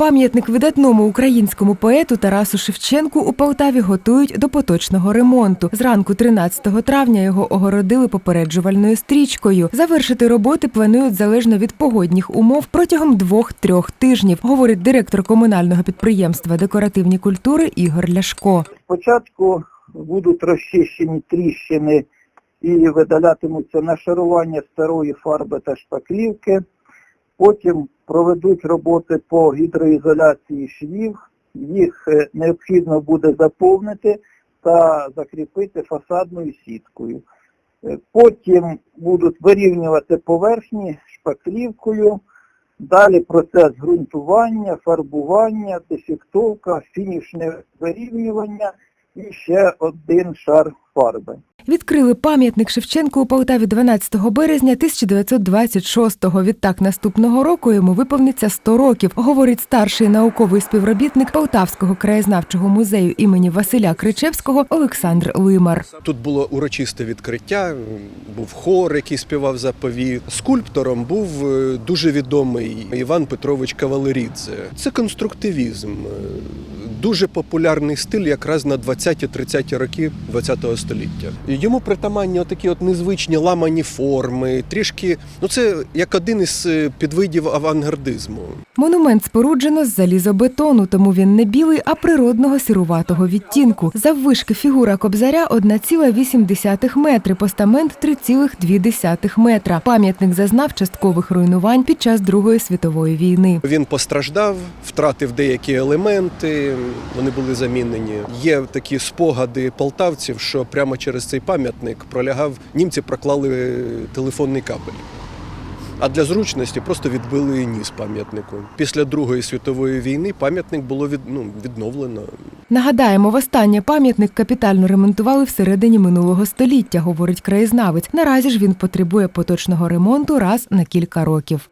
Пам'ятник видатному українському поету Тарасу Шевченку у Полтаві готують до поточного ремонту. Зранку 13 травня його огородили попереджувальною стрічкою. Завершити роботи планують залежно від погодних умов протягом двох-трьох тижнів, говорить директор комунального підприємства декоративні культури Ігор Ляшко. Спочатку будуть розчищені тріщини і видалятимуться нашарування старої фарби та шпаклівки. Потім проведуть роботи по гідроізоляції швів. Їх е, необхідно буде заповнити та закріпити фасадною сіткою. Е, Потім будуть вирівнювати поверхні шпаклівкою. Далі процес ґрунтування, фарбування, дефектовка, фінішне вирівнювання і ще один шар фарби. Відкрили пам'ятник Шевченку у Полтаві 12 березня 1926-го. Відтак наступного року йому виповниться 100 років, говорить старший науковий співробітник Полтавського краєзнавчого музею імені Василя Кричевського Олександр Лимар. Тут було урочисте відкриття, був хор, який співав заповіт. Скульптором був е, дуже відомий Іван Петрович Кавалерідзе. Це конструктивізм, е, дуже популярний стиль якраз на 20-30 роки ХХ століття. Йому притаманні такі от незвичні ламані форми, трішки, ну це як один із е, підвидів авангардизму. Монумент споруджено з залізобетону, тому він не білий, а природного сіруватого відтінку. Заввишки фігура кобзаря 1,8 метри, постамент 3,2 метра. Пам'ятник зазнав часткових руйнувань під час Другої світової війни. Він постраждав, втратив деякі елементи, вони були замінені. Є такі спогади полтавців, що прямо через цей пам'ятник пролягав, німці проклали телефонний кабель. А для зручності просто відбили ніс пам'ятнику. Після Другої світової війни пам'ятник було від, ну, відновлено. Нагадаємо, востаннє пам'ятник капітально ремонтували всередині минулого століття, говорить краєзнавець. Наразі ж він потребує поточного ремонту раз на кілька років.